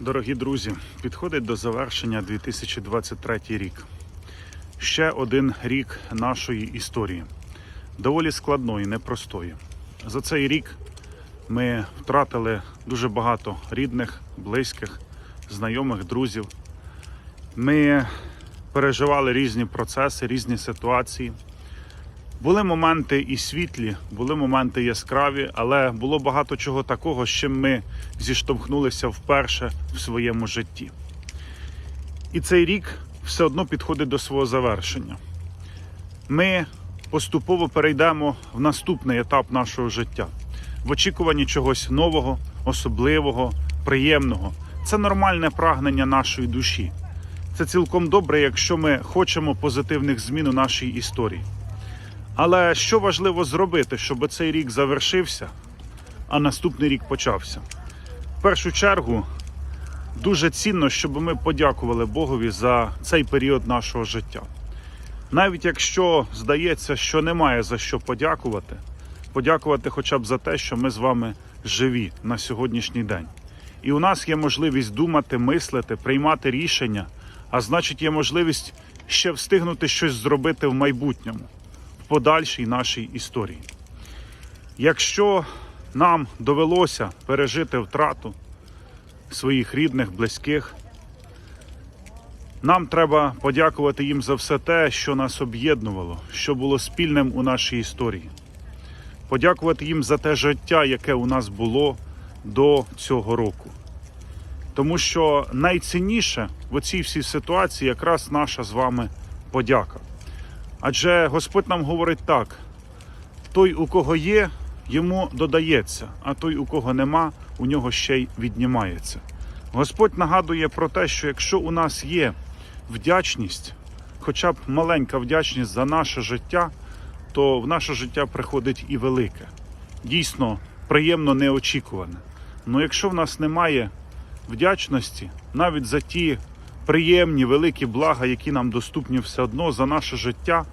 Дорогі друзі, підходить до завершення 2023 рік. Ще один рік нашої історії, доволі складної, непростої. За цей рік ми втратили дуже багато рідних, близьких, знайомих, друзів. Ми переживали різні процеси, різні ситуації. Були моменти і світлі, були моменти яскраві, але було багато чого такого, з чим ми зіштовхнулися вперше в своєму житті. І цей рік все одно підходить до свого завершення. Ми поступово перейдемо в наступний етап нашого життя в очікуванні чогось нового, особливого, приємного. Це нормальне прагнення нашої душі. Це цілком добре, якщо ми хочемо позитивних змін у нашій історії. Але що важливо зробити, щоб цей рік завершився, а наступний рік почався? В першу чергу дуже цінно, щоб ми подякували Богові за цей період нашого життя. Навіть якщо здається, що немає за що подякувати, подякувати хоча б за те, що ми з вами живі на сьогоднішній день. І у нас є можливість думати, мислити, приймати рішення, а значить, є можливість ще встигнути щось зробити в майбутньому подальшій нашій історії. Якщо нам довелося пережити втрату своїх рідних, близьких, нам треба подякувати їм за все те, що нас об'єднувало, що було спільним у нашій історії. Подякувати їм за те життя, яке у нас було до цього року. Тому що найцінніше в цій всій ситуації якраз наша з вами подяка. Адже Господь нам говорить так: той, у кого є, йому додається, а той, у кого нема, у нього ще й віднімається. Господь нагадує про те, що якщо у нас є вдячність, хоча б маленька вдячність за наше життя, то в наше життя приходить і велике. Дійсно, приємно неочікуване. Ну якщо в нас немає вдячності навіть за ті приємні, великі блага, які нам доступні все одно за наше життя,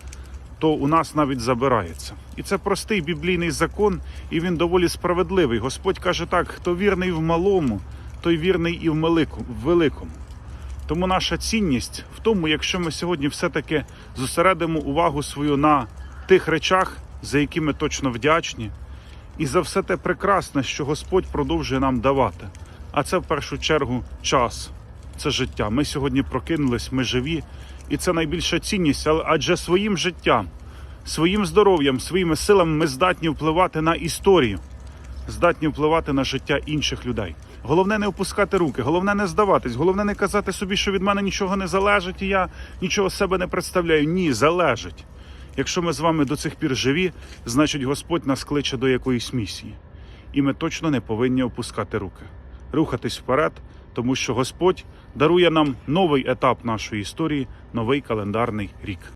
то у нас навіть забирається. І це простий біблійний закон, і він доволі справедливий. Господь каже так: хто вірний в малому, той вірний і в великому. Тому наша цінність в тому, якщо ми сьогодні все-таки зосередимо увагу свою на тих речах, за які ми точно вдячні, і за все те прекрасне, що Господь продовжує нам давати. А це в першу чергу час, це життя. Ми сьогодні прокинулись, ми живі, і це найбільша цінність, адже своїм життям, своїм здоров'ям, своїми силами ми здатні впливати на історію, здатні впливати на життя інших людей. Головне не опускати руки, головне не здаватись, головне не казати собі, що від мене нічого не залежить, і я нічого себе не представляю. Ні, залежить. Якщо ми з вами до цих пір живі, значить Господь нас кличе до якоїсь місії. І ми точно не повинні опускати руки, рухатись вперед, тому що Господь дарує нам новий етап нашої історії, новий календарний рік.